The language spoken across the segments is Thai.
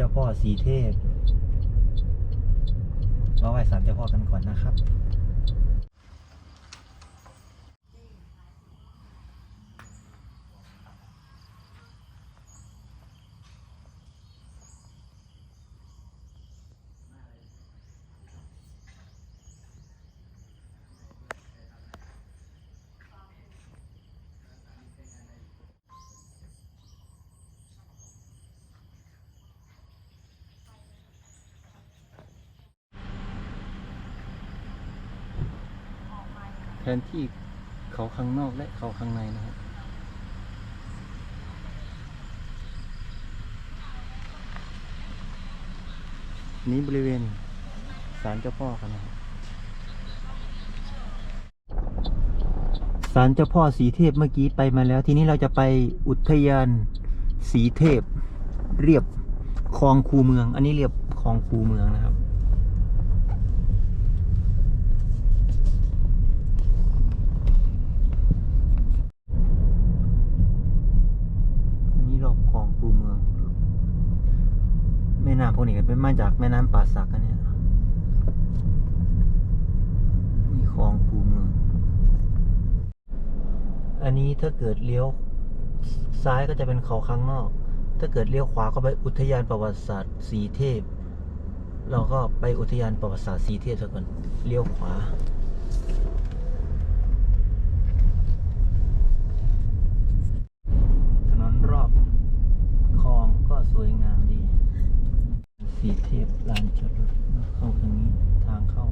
จ้าพ่อสีเทพมาไหว้ศาลเจ้าพ่อกันก่อนนะครับ นที่เขาข้างนอกและเขาข้างในนะครับนี้บริเวณศาลเจ้าพ่อกันนะครับศาลเจ้าพ่อสีเทพเมื่อกี้ไปมาแล้ว ทีนี้เราจะไปอุทยานสีเทพ เรียบคลองคูเมือง อันนี้เรียบคลองคูเมืองนะครับ อันนี้รอบคลองคูเมือง แม่น้ำพวกนี้ก็เป็น มาจากแม่น้ำป่าสักกันเนี่ยมีคลองคูเมืองอันนี้ถ้าเกิดเลี้ยวซ้ายก็จะเป็นเขาข้างนอก ถ้าเกิดเลี้ยวขวาก็ไปอุทยานประวัติศาสตร์สีเทพ เราก็ไปอุทยานประวัติศาสตร์สีเทพซะก่อนเลี้ยวขวา ถนนรอบคลองก็สวยงามดี สีเทพลานจอดรถเข้าทางนี้ทางเข้า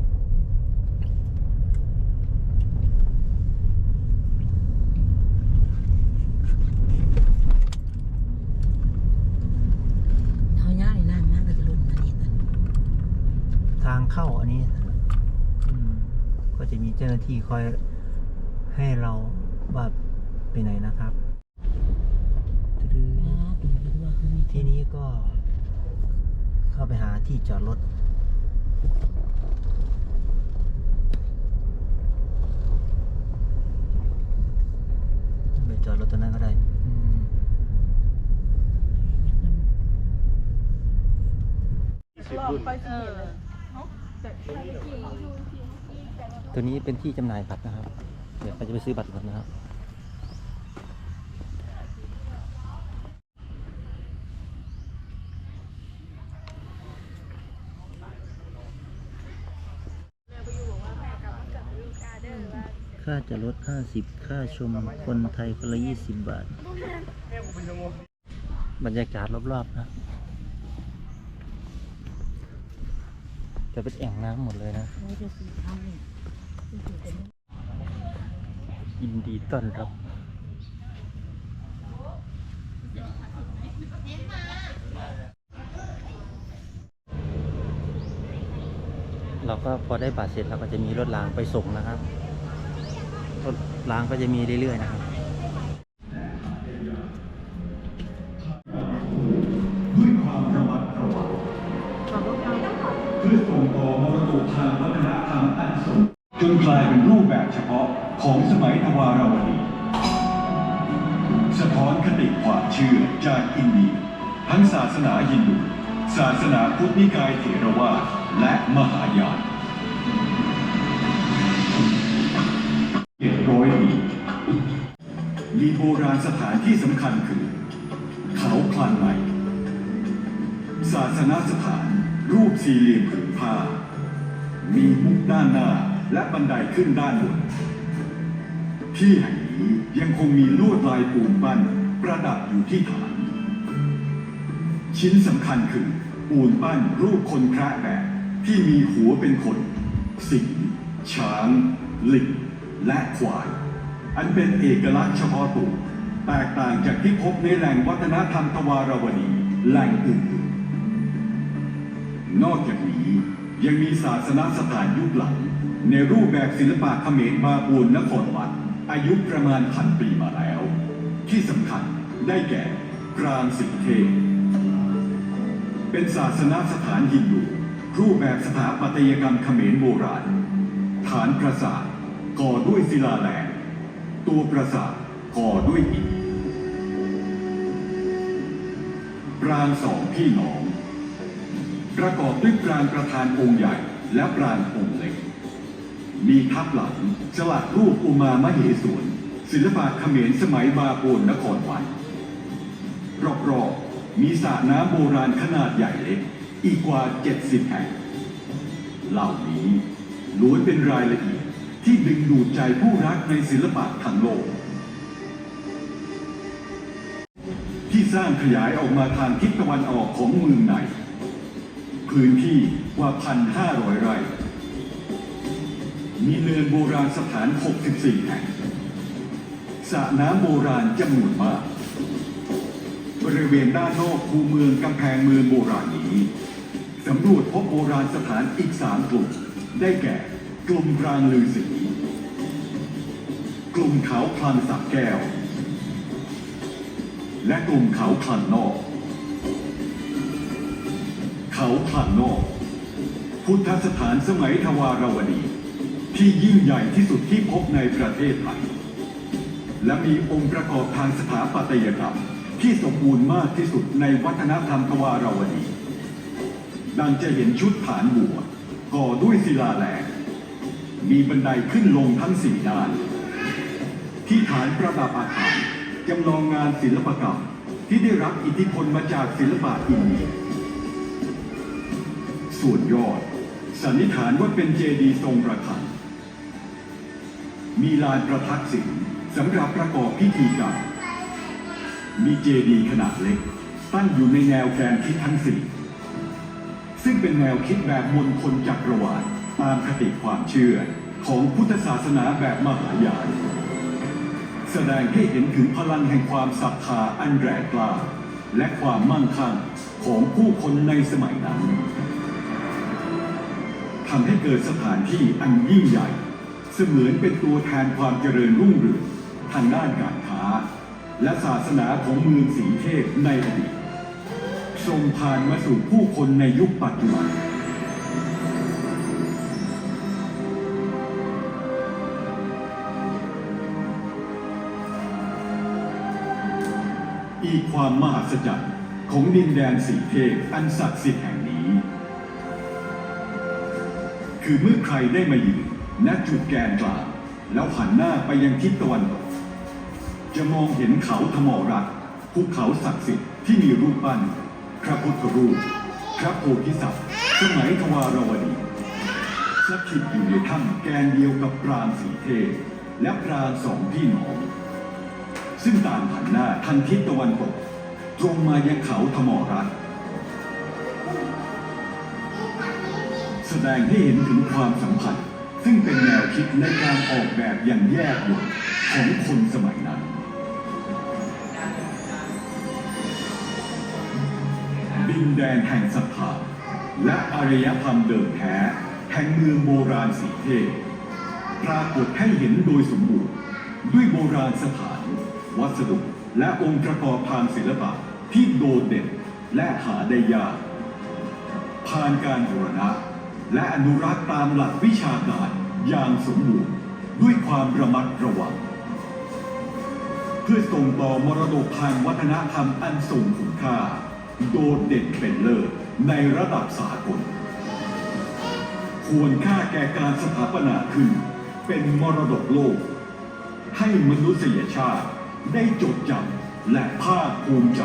เขาย่าในน้ำมากก็จะลุ่นมานี่กัน ทางเข้าอันนี้อืมก็จะมีเจ้าหน้าที่คอยให้เราว่าไปไหนนะครับตึ๊ดอ๋อดูดูว่าคือมีๆที่นี้ก็เข้าไปหาที่จอดรถไปจอดรถตรงนั้นก็ได้อืม ตัวนี้เป็นที่จำหน่ายบัตรนะครับ เดี๋ยวเราจะไปซื้อบัตรก่อนนะครับค่าจะลด50ค่าชมคนไทยคนละ20 บาท บรรยากาศรอบๆนะ จะเป็นแอ่งน้ำหมดเลยนะอินดีต้อนรับเราก็พอได้บัตรเสร็จเราก็จะมีรถรางไปส่งนะครับ รถรางก็จะมีเรื่อยๆนะครับ กทางวัฒนธรรมอันสูงจนกลายเป็นรูปแบบเฉพาะของสมัยทวารวดี สะท้อนคติความเชื่อจากอินเดีย ทั้งศาสนาฮินดู ศาสนาพุทธนิกายเถรวาทและมหายานเจ็ดร้อยปีมีโบราณสถานที่สำคัญคือ เขาคลันไหลศาสนสถานรูปสี่เหลี่ยมผืนผ้า มีมุกด้านหน้าและบันไดขึ้นด้านบน ที่แห่งนี้ยังคงมีลวดลายปูนปั้นประดับอยู่ที่ฐาน ชิ้นสำคัญคือปูนปั้นรูปคนแคระแบบที่มีหัวเป็นคน สิงช้าง ลิงและควาย อันเป็นเอกลักษณ์เฉพาะตัวแตกต่างจากที่พบในแหล่งวัฒนธรรมทวารวดีแหล่งอื่นๆนอกจากนี้ ยังมีศาสนสถานยุคหลัง ในรูปแบบศิลปะเขมรบาปูนนครวัด อายุประมาณพันปีมาแล้ว ที่สำคัญได้แก่กรานสิงเทพเป็นศาสนสถานฮินดูรูปแบบสถาปัตยกรรมเขมรโบราณ ฐานปราสาทก่อด้วยศิลาแรงตัวปราสาทก่อด้วยอิฐปรางสองพี่น้อง ประกอบด้วยปรางประธานองค์ใหญ่ และปรางองค์เล็ก มีทับหลังสลักรูปอุมามเหสวนศิลปะเขมรสมัยบาโกนนครวัดรอบๆมีสระน้ำโบราณขนาดใหญ่เล็ก อีกกว่า 70 แห่ง เหล่านี้ล้วนเป็นรายละเอียดที่ดึงดูดใจผู้รักในศิลปะทั้งโลก ที่สร้างขยายออกมาทางทิศตะวันออกของเมืองใน พื้นที่กว่า 1,500 ไร่ มีเนินโบราณสถาน 64 แห่งสระน้ำโบราณจำนวนมาก บริเวณด้านนอกคูเมืองกำแพงเมืองโบราณนี้สำรวจพบโบราณสถานอีกสามกลุ่ม ได้แก่ กลุ่มพรางลือสีกลุ่มเขาพลันสักแก้ว และกลุ่มเขาพลันนอก เขาพลันนอก พุทธสถานสมัยทวารวดี ที่ยิ่งใหญ่ที่สุดที่พบในประเทศไทย และมีองค์ประกอบทางสถาปัตยกรรมที่สมบูรณ์มากที่สุดในวัฒนธรรมทวารวดี ดังจะเห็นชุดฐานบัวก่อด้วยศิลาแรงมีบันไดขึ้นลงทั้งสี่ด้าน ที่ฐานประดับอาคารจำลองงานศิลปกรรมที่ได้รับอิทธิพลมาจากศิลปะอินเดีย ส่วนยอด สันนิษฐานว่าเป็นเจดีย์ทรงระฆังมีลานประทัดสิงสำหรับประกอบพิธีกรรมมีเจดีย์ขนาดเล็ก ตั้งอยู่ในแนวแกนทิศทั้งสี่ซึ่งเป็นแนวคิดแบบมนคนจักรวาลตามคติความเชื่อของพุทธศาสนาแบบมหายานแสดงให้เห็นถึงพลังแห่งความศรัทธาอันแรงกล้า และความมั่งคั่งของผู้คนในสมัยนั้น ทำให้เกิดสถานที่อันยิ่งใหญ่ เสมือนเป็นตัวแทนความเจริญรุ่งเรืองทางด้านการค้า และศาสนาของเมืองสีเทพในอดีตส่งผ่านมาสู่ผู้คนในยุคปัจจุบันอีกความมหัศจรรย์ของดินแดนสีเทพอันศักดิ์สิทธิ์แห่ง คือเมื่อใครได้มายืนณจุดแกนกลางแล้วหันหน้าไปยังทิศตะวันตก จะมองเห็นเขาธมรักภูเขาศักดิ์สิทธิ์ที่มีรูปปั้น พระพุทธรูป พระโพธิสัตว์สมัยทวารวดีสถิตอยู่ในถ้ำแกนเดียวกับปรางสีเทพและปรางสองพี่น้อง ซึ่งต่างหันหน้าทางทิศตะวันตก ตรงมายังเขาธมรักษ์ แสดงให้เห็นถึงความสัมพันธ์ ซึ่งเป็นแนวคิดในการออกแบบอย่างแยกหยดของคนสมัยนั้น ดินแดนแห่งศรัทธาและอารยธรรมเดิมแท้แห่งเมืองโบราณสีเทพปรากฏให้เห็นโดยสมบูรณ์ ด้วยโบราณสถาน วัสดุและองค์ประกอบทางศิลปะที่โดดเด่นและหาได้ยากผ่านการบูรณะ และอนุรักษ์ตามหลักวิชาการอย่างสมบูรณ์ด้วยความระมัดระวัง เพื่อส่งต่อมรดกทางวัฒนธรรมอันทรงคุณค่า โดดเด่นเป็นเลิศในระดับสากล ควรค่าแก่การสถาปนาขึ้น เป็นมรดกโลก ให้มนุษยชาติได้จดจำและภาคภูมิใจ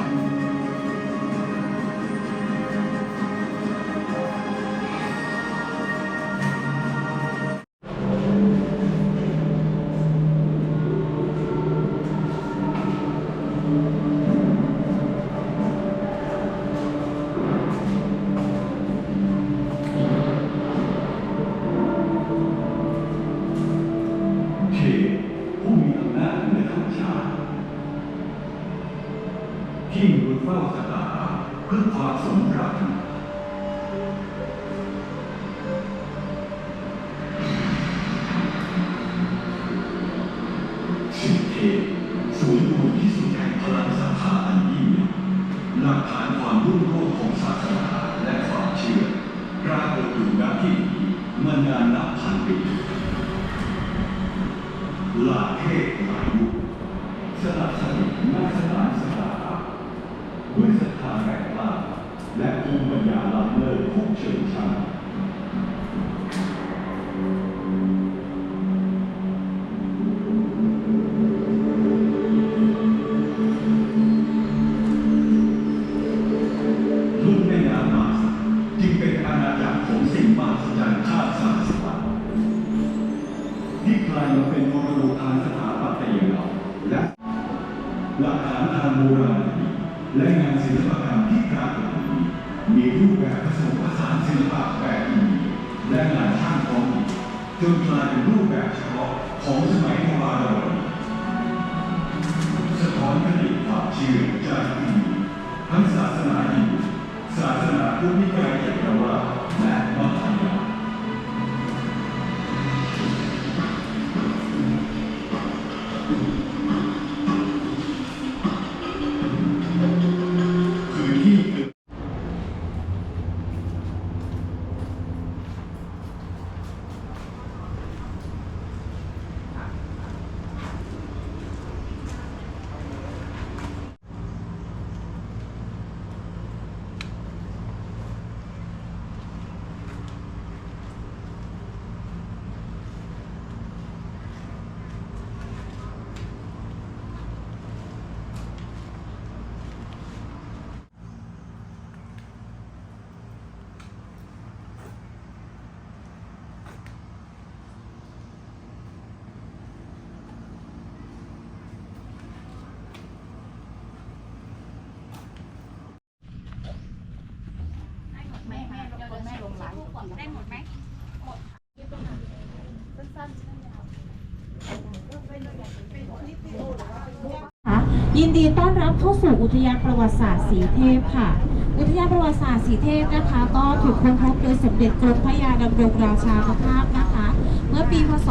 ยินดีต้อนรับเข้าสู่อุทยานประวัติศาสตร์สีเทพค่ะ อุทยานประวัติศาสตร์สีเทพนะคะ ก็ถูกค้นพบโดยสมเด็จกรมพระยาดำรงราชานุภาพนะคะ เมื่อปีพศ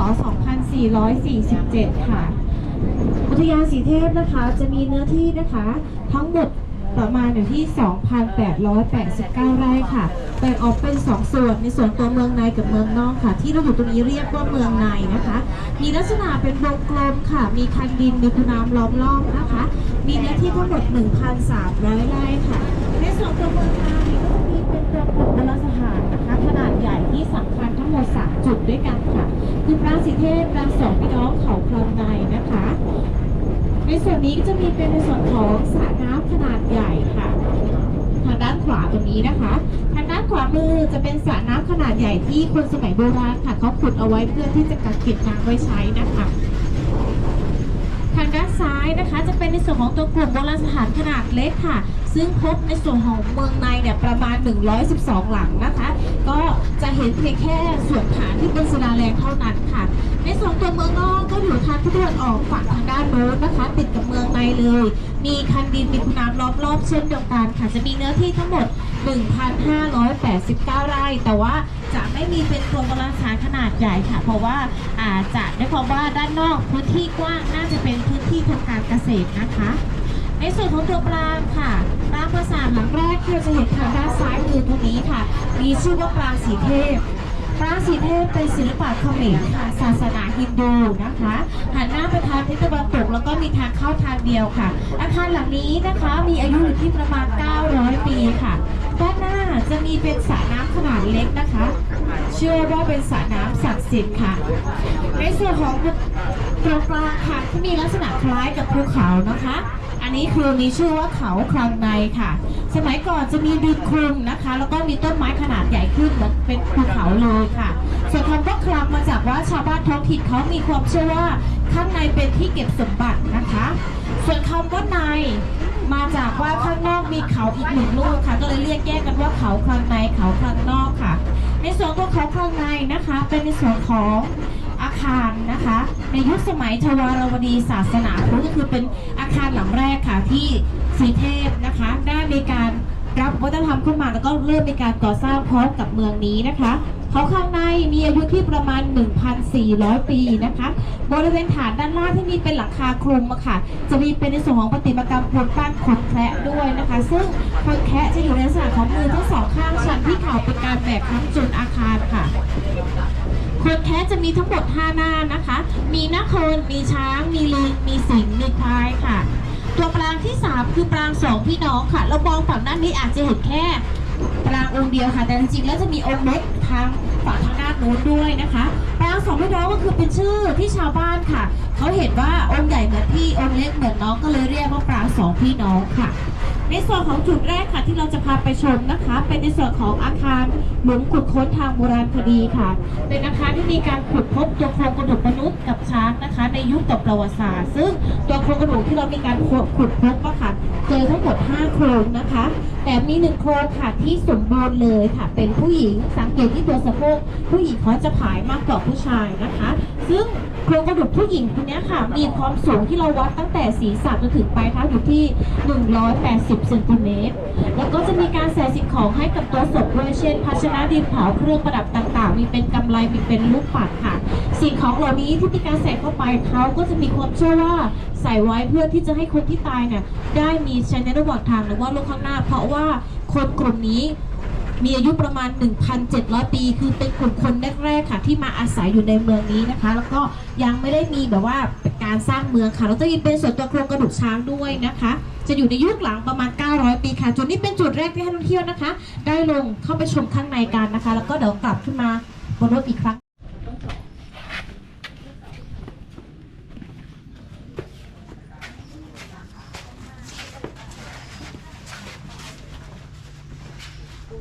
2447 ค่ะ อุทยานสีเทพนะคะจะมีเนื้อที่นะคะ ทั้งหมด ประมาณอยู่ที่ 2,889 ไร่ค่ะ แบ่งออกเป็น 2 ส่วน ในส่วนตัวเมืองในกับเมืองนอกค่ะ ที่เราอยู่ตรงนี้เรียกว่าเมืองในนะคะ มีลักษณะเป็นวงกลมค่ะ มีคันดิน มีคูน้ำล้อมรอบนะคะ มีเนื้อที่ทั้งหมด 1,300 ไร่ค่ะ ในส่วนตัวเมืองในก็จะมีเป็นตัวกลุ่มโบราสถานนะคะ ขนาดใหญ่ที่สำคัญทั้งหมด 3 จุดด้วยกันค่ะ คือปราสีเทพปรางสองพี่น้องเขาคลองในนะคะ ในส่วนนี้จะมีเป็นในส่วนของสระน้ำขนาดใหญ่ค่ะ ทางด้านขวาตรงนี้นะคะ ทางด้านขวามือจะเป็นสระน้ำขนาดใหญ่ที่คนสมัยโบราณค่ะเขาขุดเอาไว้เพื่อที่จะกักเก็บน้ำไว้ใช้นะคะทางด้านซ้ายนะคะจะเป็นในส่วนของตัวกลุ่มโบราณสถานขนาดเล็กค่ะ ซึ่งพบในส่วนของเมืองในเนี่ยประมาณ 112 หลังนะคะ ก็จะเห็นเพียงแค่ส่วนฐานที่เป็นศิลาแรงเท่านั้นค่ะ ในส่วนตัวเมืองนอกก็อยู่ทางทิศตะวันออกฝั่งทางด้านโน้นนะคะ ติดกับเมืองในเลย มีคันดินมีคูน้ำล้อมรอบเช่นเดียวกันค่ะจะมีเนื้อที่ทั้งหมด 1,589 ไร่ แต่ว่าจะไม่มีเป็นกรมโบรสาขนาดใหญ่ค่ะ เพราะว่าอาจจะได้ความว่าด้านนอกพื้นที่กว้างน่าจะเป็นพื้นที่ทางการเกษตรนะคะ ในส่วนของตัวปรางค่ะปรางปราสาทหลังแรกที่เราจะเห็นทางด้านซ้ายมือตรงนี้ค่ะ มีชื่อว่าปรางสีเทพปรางสีเทพเป็นศิลปะเขมรค่ะ ศาสนาฮินดูนะคะหันหน้าไปทางทิศตะวันตกแล้วก็มีทางเข้าทางเดียวค่ะ อาคารหลังนี้นะคะมีอายุอยู่ที่ประมาณ 900 ปีค่ะด้านหน้าจะมีเป็นสระน้ำขนาดเล็กนะคะ เชื่อว่าเป็นสระน้ำศักดิ์ิทธิ์ค่ะ ในส่วนของตรงกลางค่ะที่มีลักษณะคล้ายกับภูเขานะคะ อันนี้คือมีชื่อว่าเขาคลังในค่ะ สมัยก่อนจะมีดินคลุมนะคะ แล้วก็มีต้นไม้ขนาดใหญ่ขึ้นเหมือนเป็นภูเขาเลยค่ะ ส่วนคำว่าคลังมาจากว่าชาวบ้านท้องถิ่นเขามีความเชื่อว่าข้างในเป็นที่เก็บสมบัตินะคะ ส่วนคำว่าในมาจากว่าข้างนอกมีเขาอีกหนึ่งลูกค่ะ ก็เลยเรียกแยกกันว่าเขาคลังในเขาคลังนอกค่ะ ในส่วนของเขาข้างในนะคะ เป็นในส่วนของอาคารนะคะ ในยุคสมัยทวารวดีศาสนาพุทธก็คือเป็นอาคารหลังแรกค่ะที่สีเทพนะคะได้มีการรับวัฒนธรรมเข้ามาแล้วก็เริ่มมีการก่อสร้างพร้อมกับเมืองนี้นะคะ เขาข้างในมีอายุที่ประมาณ 1,400 ปีนะคะ บริเวณฐานด้านล่างที่มีเป็นหลังคาคลุมอะค่ะ จะมีเป็นในส่วนของปฏิมากรรมปูนปั้นคนแคระด้วยนะคะ ซึ่งคนแคระจะอยู่ในลักษณะของมือทั้งสองข้างชันที่เข่าเป็นการแบกค้ำจุนอาคารค่ะคนแคะจะมีทั้งหมด5หน้านะคะ มีนาโคนมีช้าง มีลิง มีสิงมีควายค่ะ ตัวปรางที่ 3 คือปรางสองพี่น้องค่ะ เรามองฝั่งด้านนี้อาจจะเห็นแค่ ปรางองค์เดียวค่ะแต่จริงๆแล้วจะมีองค์เล็กทางฝั่งทางด้านนู้นด้วยนะคะปรางสองพี่น้องก็คือเป็นชื่อที่ชาวบ้านค่ะเขาเห็นว่าองค์ใหญ่เหมือนพี่องค์เล็กเหมือนน้องก็เลยเรียกว่าปรางสองพี่น้องค่ะ ในส่วนของจุดแรกค่ะที่เราจะพาไปชมนะคะ เป็นในส่วนของอาคารหลุมขุดค้นทางโบราณคดีค่ะ เป็นอาคารที่มีการขุดพบตัวโครงกระดูกมนุษย์กับช้างนะคะ ในยุคต่อประวัติศาสตร์ ซึ่งตัวโครงกระดูกที่เรามีการขุดพบอะค่ะเจอทั้งหมด 5 โครงนะคะ แต่มีหนึ่งโครงค่ะที่สมบูรณ์เลยค่ะ เป็นผู้หญิงสังเกตที่ตัวสะโพกผู้หญิงเขาจะผายมากกว่าผู้ชายนะคะ ซึ่ง ครงกระดูกผู้หญิงคนนี้ค่ะ มีความสูงที่เราวัดตั้งแต่ศีรษะจนถึงปลายเท้าอยู่ที่ 180เซนติเมตร แล้วก็จะมีการใส่สิ่งของให้กับตัวศพด้วยเช่น ภาชนะดินเผาเครื่องประดับต่างๆ มีเป็นกำไลมีเป็นลูกปัดค่ะ สิ่งของเหล่านี้ที่มีการใส่เข้าไปเขาก็จะมีความเชื่อว่าใส่ไว้เพื่อที่จะให้คนที่ตายเนี่ยได้มีใช้ในระหว่างทางหรือว่าโลกข้างหน้า เพราะว่าคนกลุ่มนี้ มีอายุประมาณ 1,700 ปี คือเป็นกลุ่มคนแรกๆค่ะ ที่มาอาศัยอยู่ในเมืองนี้นะคะ แล้วก็ยังไม่ได้มีแบบว่าการสร้างเมืองค่ะ เราจะมีเป็นส่วนตัวโครงกระดูกช้างด้วยนะคะ จะอยู่ในยุคหลังประมาณ 900 ปีค่ะ จุดนี้เป็นจุดแรกที่ให้นักท่องเที่ยวนะคะ ได้ลงเข้าไปชมข้างในกันนะคะ แล้วก็เดี๋ยวกลับขึ้นมาบนรถอีกครั้ง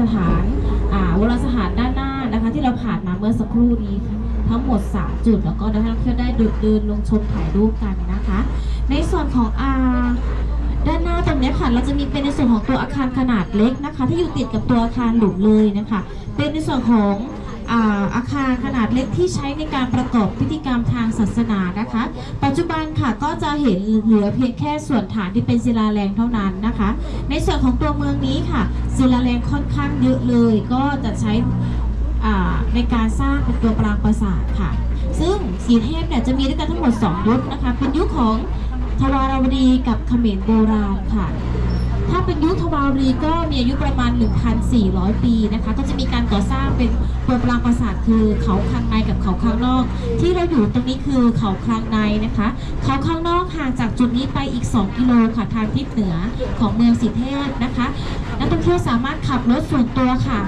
สถานอ่าโบราณสถานด้านหน้านะคะ ที่เราผ่านมาเมื่อสักครู่นี้ทั้งหมด 3 จุด แล้วก็นักท่องเที่ยวได้เดินเดินลงชมถ่ายรูปกันนะคะ ในส่วนของอาด้านหน้าตรงนี้ค่ะ เราจะมีเป็นในส่วนของตัวอาคารขนาดเล็กนะคะ ที่อยู่ติดกับตัวอาคารหลุมเลยนะคะ เป็นในส่วนของอาอาคารขนาดเล็กที่ใช้ในการประกอบพิธีกรรมทางศาสนานะคะ ปัจจุบันค่ะก็จะเห็นเหลือเพียงแค่ส่วนฐานที่เป็นศิลาแรงเท่านั้นนะคะ ในส่วนของตัวเมืองนี้ค่ะ ศิลาแรงค่อนข้างเยอะเลย ก็จะใช้ในการสร้างเป็นตัวปรางปราสาทค่ะ ซึ่งสีเทพเนี่ยจะมีด้วยกันทั้งหมด 2 ยุคนะคะ เป็นยุคของทวารวดีกับเขมรโบราณค่ะ ถ้าเป็นยุคทวารีก็มีอายุประมาณ 1,400 ปีนะคะ ก็จะมีการก่อสร้างเป็นตัวปรางปราสาทคือเขาคางในกับเขาคางนอก ที่เราอยู่ตรงนี้คือเขาคางในนะคะ เขาข้างนอกห่างจากจุดนี้ไปอีก 2 กิโลค่ะทางทิศเหนือของเมืองสีเทพนะคะนักท่องเที่ยวสามารถขับรถส่วนตัวค่ะ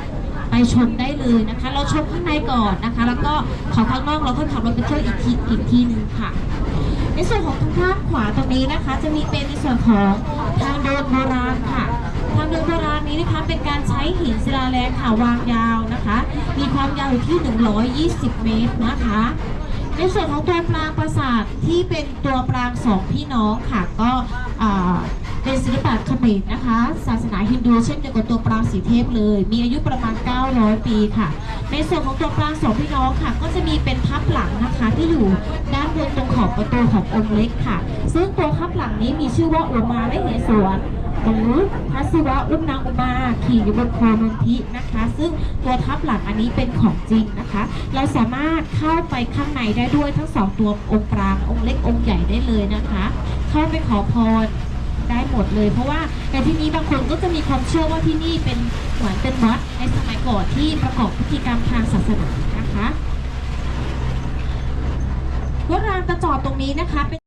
ไปชมได้เลยนะคะ เราชมข้างในก่อนนะคะ แล้วก็เขาข้างนอกเราก็ขับรถไปเที่ยวอีกทีอีกทีหนึ่งค่ะ ในส่วนของทางด้านขวาตรงนี้นะคะ จะมีเป็นในส่วนของ ทางเดินโบราณค่ะ ทางเดินโบราณนี้นะคะเป็นการใช้หินศิลาแรงค่ะวางยาวนะคะ มีความยาวอยู่ที่ 120 เมตรนะคะ ในส่วนของตัวปรางปราสาทที่เป็นตัวปรางสองพี่น้องค่ะก็เป็นศิลปะเขมรนะคะ ศาสนาฮินดูเช่นเดียวกับตัวปรางสีเทพเลย มีอายุประมาณ 900 ปีค่ะ ในส่วนของตัวปรางสองพี่น้องค่ะ ก็จะมีเป็นพับหลังนะคะที่อยู่ด้านบนตรงขอบประตูขององค์เล็กค่ะ ซึ่งตัวพับหลังนี้มีชื่อว่าอุมาไม่เหสวนหรือพระศิวะอุ้มนางอุมาขี่อยู่บนโคนนทินะคะ ซึ่งตัวทับหลังอันนี้เป็นของจริงนะคะ เราสามารถเข้าไปข้างในได้ด้วยทั้งสองตัวองค์ปรางองค์เล็กองค์ใหญ่ได้เลยนะคะ เข้าไปขอพร ได้หมดเลย เพราะว่าในที่นี้บางคนก็จะมีความเชื่อว่าที่นี่เป็นเหมือนเป็นวัดในสมัยก่อนที่ประกอบพิธีกรรมทางศาสนานะคะวัดรางตะจอบตรงนี้นะคะเป็น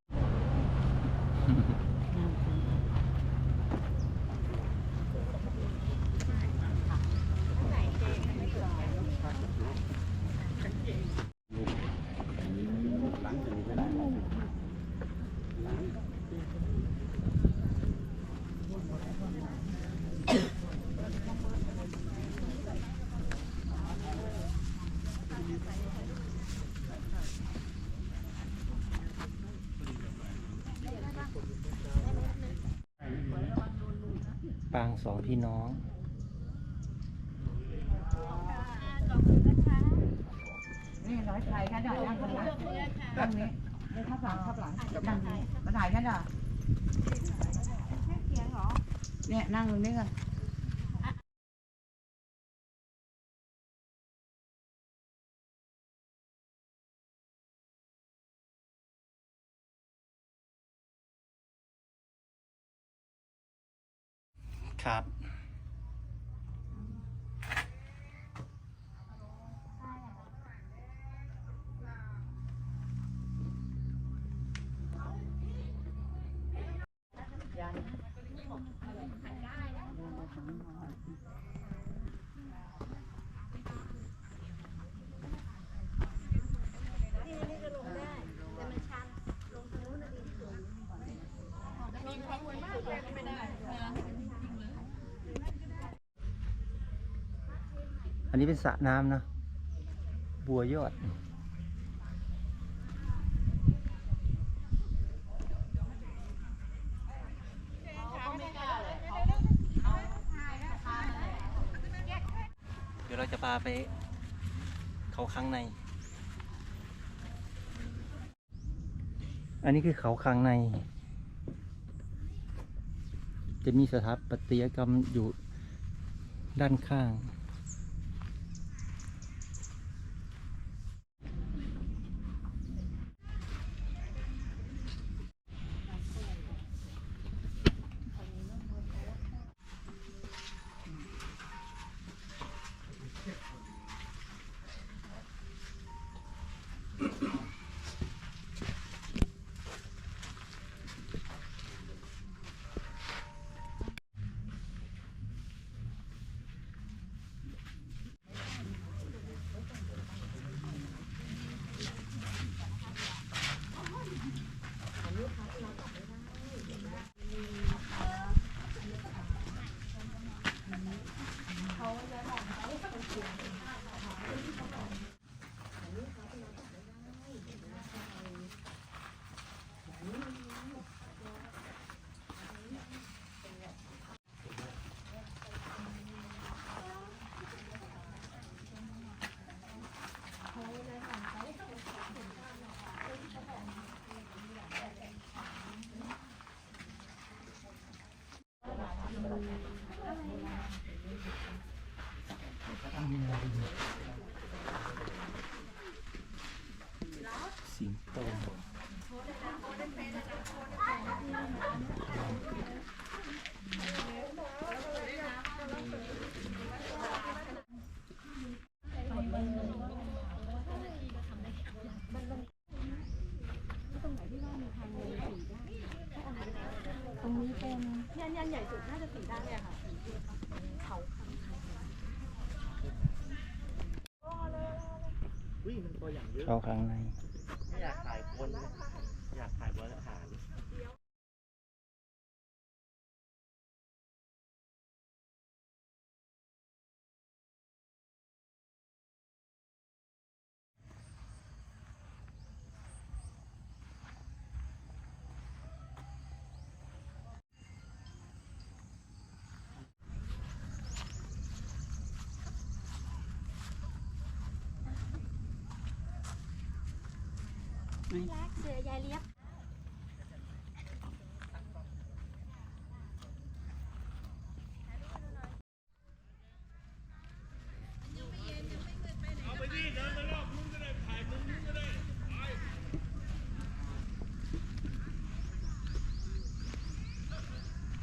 ป็นปางสองพี่น้อง นี่ร้อยไทยกันหน่อยนั่งคนละนั่งนี้นี่ทับหลังทับหลังนั่งนี้มาถ่ายกันหน่อยเนี่ยนั่งตรงนี้กัน ครับ นนี้เป็นสระน้ำนะ บัวยอด เดี๋ยวเราจะพาไปเขาข้างใน อันนี้คือเขาข้างใน จะมีสถาปัตยกรรมอยู่ด้านข้าง ยันยันใหญ่สุดน่าจะสีด้านเนี่ยค่ะเข้าข้างใน ไม่อยากถ่ายคน อยากถ่ายบนอาหาร รักเสือยายเลี้ยบ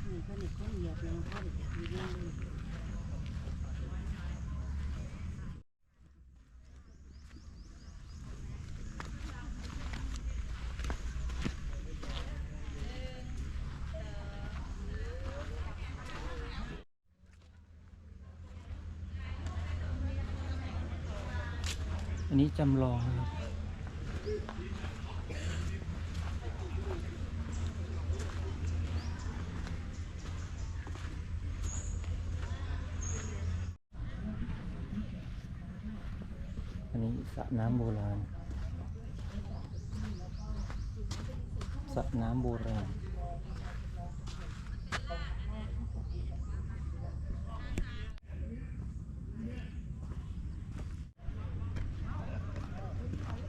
นี่ก็นี่ก็เหยียบเลยเขาเหยียบอยู่นี่เลย อ อันนี้จำลองครับอันนี้สระน้ำโบราณสระน้ำโบราณ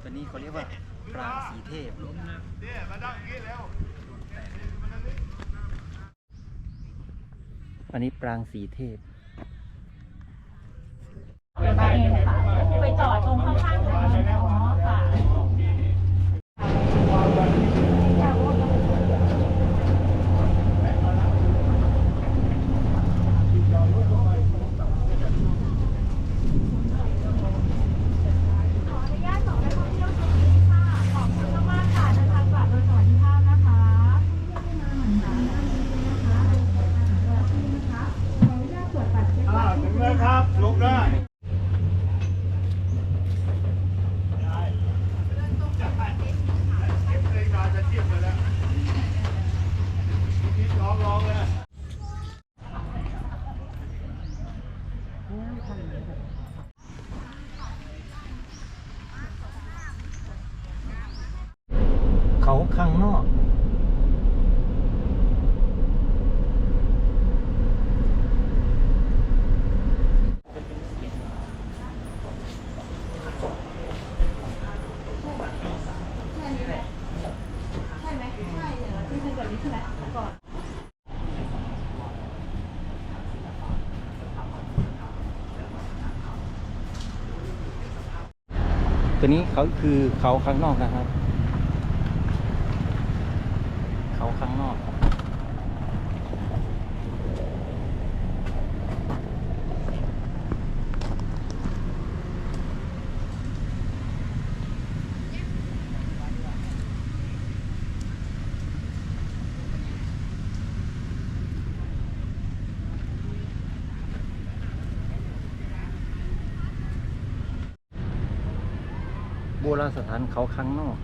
ตัวนี้เขาเรียกว่า ปรางสีเทพ อันนี้ปรางสีเทพ ไปจอดตรงข้างๆกันอ๋อค่ะ ขออนุญาตสองนักท่องเที่ยวชมฟรีค่ะ ขอบคุณมากๆค่ะเดินทางกลับโดยสวัสดิภาพนะคะ ถึงแล้วครับลงได้ลองลองเลย เขาข้างนอก ตัวนี้เขาคือเขาข้างนอกนะครับ เขาข้างนอก โบราณ สถานเขาข้างนอก